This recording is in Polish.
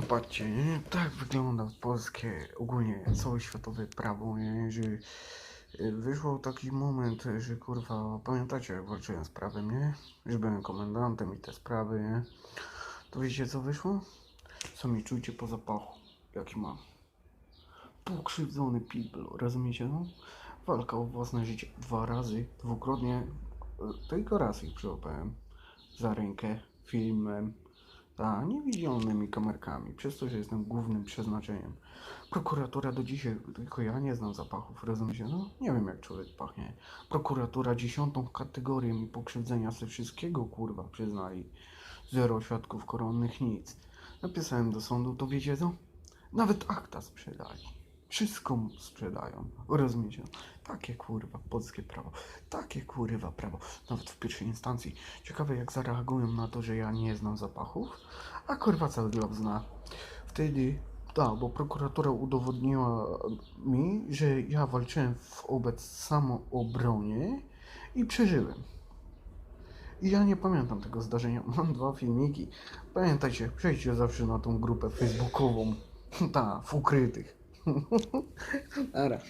Patrzcie, tak wygląda polskie, ogólnie całe światowe prawo, nie? że y, wyszło taki moment, że kurwa, pamiętacie jak walczyłem z prawem, nie? Że byłem komendantem i te sprawy, nie? To wiecie co wyszło? Sami czujcie po zapachu, jaki mam. Pokrzywdzony people, rozumiecie no? Walka o własne życie dwa razy, dwukrotnie, y, tylko raz ich przyłapałem za rękę filmem, a niewidzialnymi kamerkami, przez to, że jestem głównym przeznaczeniem. Prokuratura do dzisiaj, tylko ja nie znam zapachów, rozumiecie? No, nie wiem jak człowiek pachnie. Prokuratura dziesiątą kategorię mi pokrzywdzenia ze wszystkiego, kurwa, przyznali. Zero świadków koronnych, nic. Napisałem do sądu, to wiecie co? Nawet akta sprzedali. Wszystko sprzedają. Rozumiecie? Takie kurwa polskie prawo. Takie kurwa prawo. Nawet w pierwszej instancji. Ciekawe jak zareagują na to, że ja nie znam zapachów, a kurwa cały glob zna. Wtedy, tak, bo prokuratura udowodniła mi, że ja walczyłem wobec samoobronie i przeżyłem. I ja nie pamiętam tego zdarzenia. Mam dwa filmiki. Pamiętajcie, przejdźcie zawsze na tą grupę facebookową. Ta, w ukrytych. Ahora.